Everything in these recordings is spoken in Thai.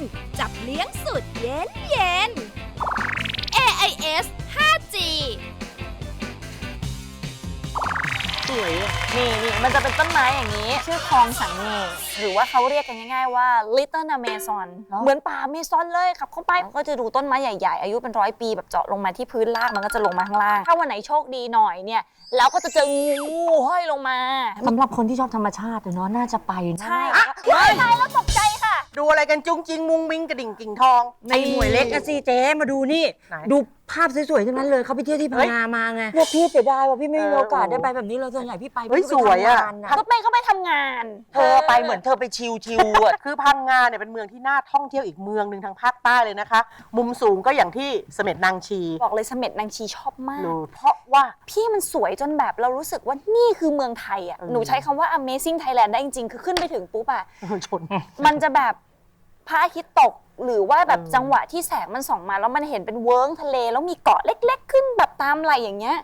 น จับเลี้ยงสุดเย็นเย็น AIS 5G สวยอะนี่นี่มันจะเป็นต้นไม้อย่างนี้ ชื่อคลองสังเงหรือว่าเขาเรียกกันง่ายๆว่า Little Amazon เหมือนป่าเมซอนเลยขับเข้าไปก็จะดูต้นไม้ใหญ่ๆ อายุเป็นร้อยปีแบบเจาะลงมาที่พื้นล่างมันก็จะลงมาข้างล่าง ถ้าวันไหนโชคดีหน่อยเนี่ยแล้วก็จะเจองูห้อยลงมา สำหรับคนที่ชอบธรรมชาติเนาะน่าจะไปใช่ว้ายตายแล้วตกใจค่ะ ดูอะไรกันจุ้งจิงมุงมิงกระดิ่งกิ่งทองไอหน่วยเล็กอะสิเจ๊มาดูนี่ ไหน ดูภาพสวยๆทั้งนั้นเลยเขาไปเที่ยวที่พังงามาไงพวกพี่เสียดายว่าพี่ไม่มีเออโอกาสได้ไปแบบนี้เลยส่วนใหญ่พี่ไปเฮ้ยพี่ก็ไปสวยอะ ทำงานน่ะก็ไปก็ไปทำงาน เธอไปเหมือนเธอไปชิวชิวๆอะ คือพังงาเนี่ยเป็นเมืองที่น่าท่องเที่ยวอีกเมืองหนึ่งทางภาคใต้เลยนะคะ มุมสูงก็อย่างที่เสม็ดนางชีบอกเลยเสม็ดนางชีชอบมาก หนูเพราะว่า พี่มันสวยจนแบบเรารู้สึกว่านี่คือเมืองไทยอะอืมหนูใช้คำว่า amazing Thailand ได้จริงๆ คือขึ้นไปถึงปุ๊บอะ ชน มันจะแบบ พระอาทิตย์ตกหรือว่าแบบเออจังหวะที่แสงมันส่องมา แล้วมันเห็นเป็นเวิ้งทะเล แล้วมีเกาะเล็ก ๆ ขึ้นแบบตามไหลอย่างเงี้ย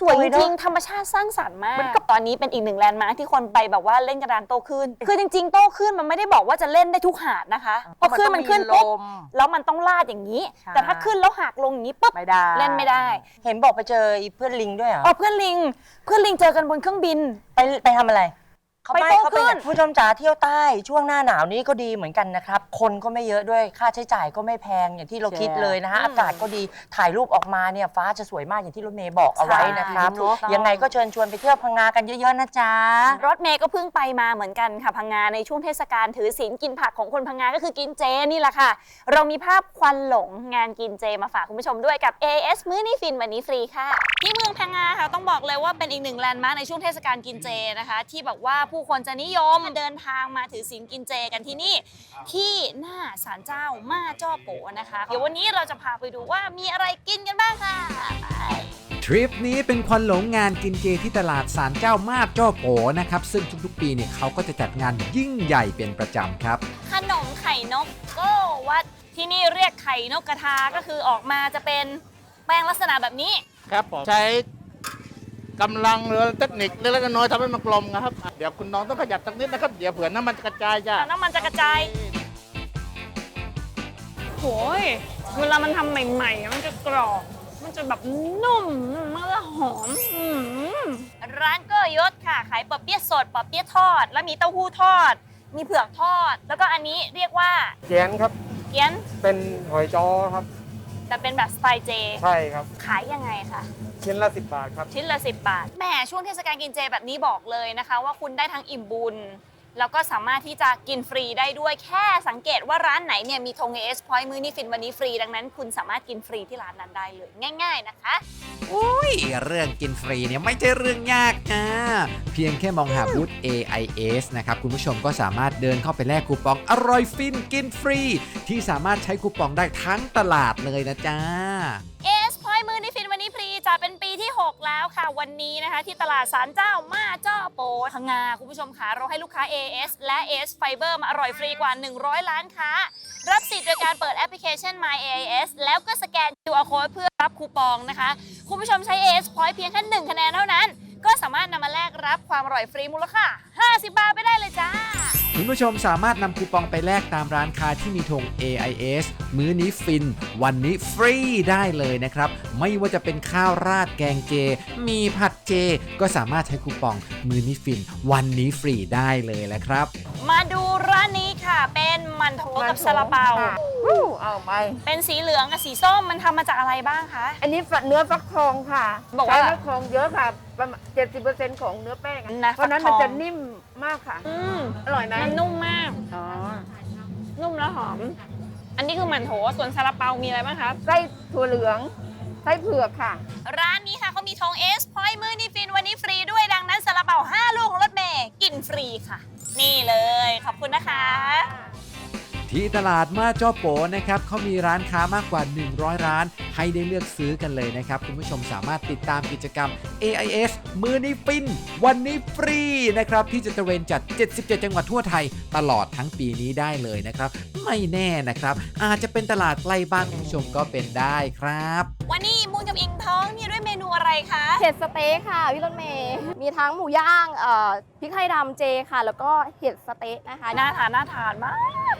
สวยจริงๆธรรมชาติสร้างสรรค์มากตอนนี้เป็นอีกหนึ่งแลนด์มาร์คที่คนไปแบบว่าเล่นกระดานโตขึ้น คือจริงๆ โตขึ้นมันไม่ได้บอกว่าจะเล่นได้ทุกหาดนะคะพอขึ้นมันขึ้นปุ๊บลมแล้วมันต้องลาดอย่างนี้ใช่แต่ถ้าขึ้นแล้วหักลงอย่างนี้ปุ๊บไม่ได้เล่นไม่ได้ เห็นบอกไปเจอไอ้เพื่อนลิงด้วยเหรออ๋อเพื่อนลิง เพื่อนลิงเจอกันบนเครื่องบินไปไปทำอะไร เขาไปไปโต้เขาไปคลื่นผู้ชมจ๋าเที่ยวใต้ช่วงหน้าหนาวนี้ก็ดีเหมือนกันนะครับ คนก็ไม่เยอะด้วยค่าใช้จ่ายก็ไม่แพงอย่างที่เราคิดเลยนะฮะอืมอากาศก็ดีถ่ายรูปออกมาเนี่ยฟ้าจะสวยมากอย่างที่รถเมย์บอกเอาไว้นะครับ ใช่ถูกต้อง ยังไงก็เชิญชวนไปเที่ยวพังงากันเยอะๆนะจ๊ะ รถเมย์ก็เพิ่งไปมาเหมือนกันค่ะพังงาในช่วงเทศกาลถือศีลกินผักของคนพังงาก็คือกินเจนี่แหละค่ะ เรามีภาพควันหลงงานกินเจมาฝากคุณผู้ชมด้วยกับ AS มื้อนี้ฟินวันนี้ฟรีค่ะ ที่เมืองพังงาค่ะต้องบอกเลยว่าเป็นอีกหนึ่งแลนด์มาร์คในช่วงเทศกาลกินเจนะคะ ที่แบบว่าผู้คนจะนิยมเดินทางมาถือศีลกินเจกันที่นี่ ที่หน้าศาลเจ้าม่าจ้อโปนะคะ เดี๋ยววันนี้เราจะพาไปดูว่ามีอะไรกินกันบ้างค่ะไปทริปนี้เป็นควันหลงงานกินเจที่ตลาดสารเจ้ามาดจ้อโปนะครับ ซึ่งทุกๆ ปีเนี่ยเขาก็จะจัดงานยิ่งใหญ่เป็นประจำครับ ขนมไข่นกโก้วัดที่นี่เรียกไข่นกกระทาก็คือออกมาจะเป็นแป้งลักษณะแบบนี้ ครับผม ใช้ กำลังหรือเทคนิคเล็กๆน้อยๆทำให้มันกลมนะครับเดี๋ยวคุณน้องต้องขยับสักนิดนะครับเดี๋ยวเผื่อน้ำมันจะกระจายจ้ะ น้ำมันจะกระจายโหยเวลามันทำใหม่ๆ มันจะกรอบ มันจะแบบนุ่ม มันจะหอมอื้อหือร้านก็ยศค่ะ ขายปอเปี๊ยะสดปอเปี๊ยะทอด แล้วมีเต้าหู้ทอด มีเผือกทอด แล้วก็อันนี้เรียกว่าเจียนครับ เกี๊ยนเป็นหอยจ้อครับ แต่เป็นแบบสไตล์เจ ใช่ครับ ขายยังไงคะชิ้นละ 10 บาทครับ ชิ้นละ 10 บาท แหมช่วงเทศกาลกินเจแบบนี้บอกเลยนะคะ ว่าคุณได้ทั้งอิ่มบุญ แล้วก็สามารถที่จะกินฟรีได้ด้วยแค่สังเกตว่าร้านไหนเนี่ยมีธงเอสพอยต์มือนี้ฟินวันนี้ฟรี ดังนั้นคุณสามารถกินฟรีที่ร้านนั้นได้เลยง่าย ๆนะคะ อุ้ยเรื่องกินฟรีเนี่ยไม่ใช่เรื่องยากนะ เพียงแค่มองหาบูธ AIS นะครับคุณผู้ชมก็สามารถเดินเข้าไปแลกคูปองอร่อยฟินกินฟรี ที่สามารถใช้คูปองได้ทั้งตลาดเลยนะจ๊ะเอ สพอยมือนีฟินวันนี้ฟรีจะเป็นปีที่ 6 แล้วค่ะ วันนี้นะคะที่ตลาดสารเจ้ามาเจ้อโปพังงาคุณผู้ชมค่ะเราให้ลูกค้า AS และ AS Fiber มาอร่อยฟรีกว่า 100 ล้านค้า รับสิทธิ์โดยการเปิดแอปพลิเคชัน My AS แล้วก็สแกน QR code เพื่อรับคูปองนะคะ คุณผู้ชมใช้ AS Point เพียงแค่1คะแนนเท่านั้น ก็สามารถนำมาแลกรับความอร่อยฟรีมูลค่า50 บาทไปได้เลยจ้า คุณผู้ชมสามารถนำคูปองไปแลกตามร้านค้าที่มีธง AIS มื้อนี้ฟิน วันนี้ฟรีได้เลยนะครับ ไม่ว่าจะเป็นข้าวราดแกงเจ มีผัดเจ ก็สามารถใช้คูปองมื้อนี้ฟิน วันนี้ฟรีได้เลยแหละครับ มาดูร้านนี้ค่ะ เป็นมันโถกับซาลาเปา อู้เอาไป เป็นสีเหลืองกับสีส้มมันทำมาจากอะไรบ้างคะ อันนี้ฝักเนื้อฟักทองค่ะบอกว่าใช้เนื้อทองเยอะค่ะประมาณเจ็ดสิบเปอร์เซ็นต์ของเนื้อแป้งอะนะเพราะฉะนั้นฟัมันกทอง จะนิ่ม มากค่ะ อืมอร่อยไหมมันนุ่มมาก อ๋อนุ่มแล้วหอม อันนี้คือหมันโถส่วนซาลาเปามีอะไรบ้างครับไส้ถั่วเหลืองไส้เผือกค่ะ ร้านนี้ค่ะเขามีทองเอสพอยมือนี่ฟินวันนี้ฟรีด้วยดังนั้นซาลาเปา5ลูกของรถเมย์กินฟรีค่ะ นี่เลยขอบคุณนะคะ ที่ตลาดมาจ้อโปนะครับเขามีร้านค้ามากกว่า 100 ร้าน ให้ได้เลือกซื้อกันเลยนะครับ คุณผู้ชมสามารถติดตามกิจกรรม AIS มือนี้ฟิน วันนี้ฟรีนะครับ ที่จะตระเวนจัด 77 จังหวัดทั่วไทย ตลอดทั้งปีนี้ได้เลยนะครับ ไม่แน่นะครับ อาจจะเป็นตลาดใกล้บ้านคุณผู้ชมก็เป็นได้ครับ วันนี้มูนกับอิงท้องนี่ด้วยเมนูอะไรคะเห็ดสเต๊กค่ะพี่รถเมย์มีทั้งหมูย่างเอ่อพริกไทยดำเจค่ะ แล้วก็เห็ดสเต๊กนะคะน่าทานน่าทานมาก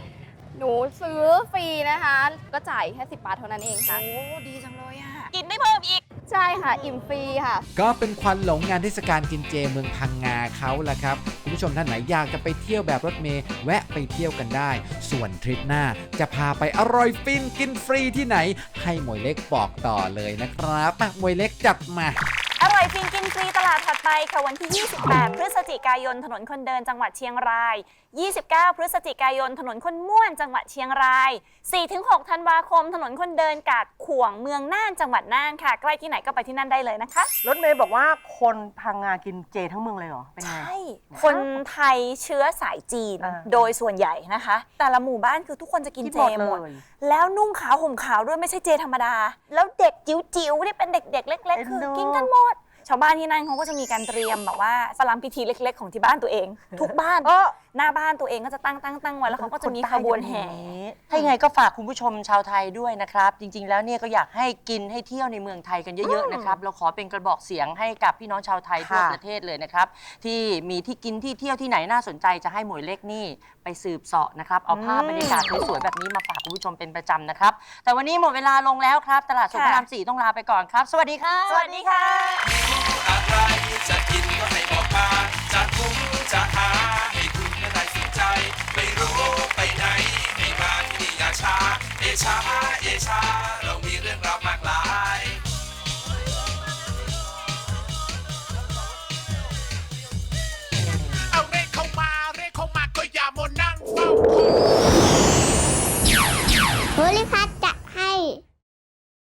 หนูซื้อฟรีนะคะ ก็จ่ายแค่ 10 บาทเท่านั้นเองค่ะ โอ้ดีจังเลยอะ กินได้เพิ่มอีก ใช่ค่ะ อิ่มฟรีค่ะ ก็เป็นควันหลงงานเทศกาลกินเจเมืองพังงาเขาละครับ คุณผู้ชมท่านไหนอยากจะไปเที่ยวแบบรถเมย์แวะไปเที่ยวกันได้ ส่วนทริปหน้าจะพาไปอร่อยฟินกินฟรีที่ไหน ให้หมวยเล็กบอกต่อเลยนะครับอะหมวยเล็กจัดมา อร่อยฟินกินฟรีตลาดถัดไปค่ะวันที่ 28 พฤศจิกายนถนนคนเดินจังหวัดเชียงราย 29 พฤศจิกายน ถนนคนม่วนจังหวัดเชียงราย 4-6 ธันวาคม ถนนคนเดินกาดขวงเมืองน่านจังหวัดน่านค่ะ ใกล้ที่ไหนก็ไปที่นั่นได้เลยนะคะ รถเมย์บอกว่าคนพังงากินเจทั้งเมืองเลยเหรอ เป็นไง ใช่ คนไทยเชื้อสายจีน อ่า โดยส่วนใหญ่นะคะ แต่ละหมู่บ้านคือทุกคนจะกินคิดเจหมดหมดเลย แล้วนุ่งขาวห่มขาวด้วยไม่ใช่เจธรรมดา แล้วเด็กจิ๋วๆที่เป็นเด็ก ๆ เล็ก เอ็นๆ คือดู กินกันหมด ชาวบ้านที่นั่นเขาก็จะมีการเตรียมแบบว่าสลัมพิธีเล็ก ๆ ของที่บ้านตัวเอง ทุกบ้าน เออ หน้าบ้านตัวเองก็จะตั้งตั้งตั้งไว้แล้วเขาก็จะมีขบวนแห่ ถ้ายังไงก็ฝากคุณผู้ชมชาวไทยด้วยนะครับ จริง ๆ แล้วเนี่ยก็อยากให้กินให้เที่ยวในเมืองไทยกันเยอะๆนะครับ เราขอเป็นกระบอกเสียงให้กับพี่น้องชาวไทยทั่วค่ะประเทศเลยนะครับ ที่มีที่กินที่เที่ยวที่ไหนน่าสนใจจะให้หมวยเล็กนี่ไปสืบเสาะนะครับ เอาภาพบรรยากาศสวยๆแบบนี้มาฝากคุณผู้ชมเป็นประจำนะครับ แต่วันนี้หมดเวลาลงแล้วครับ ตลาดสดพระรามสี่ต้องลาไปก่อนครับ สวัสดีครับสวัสดีค่ะ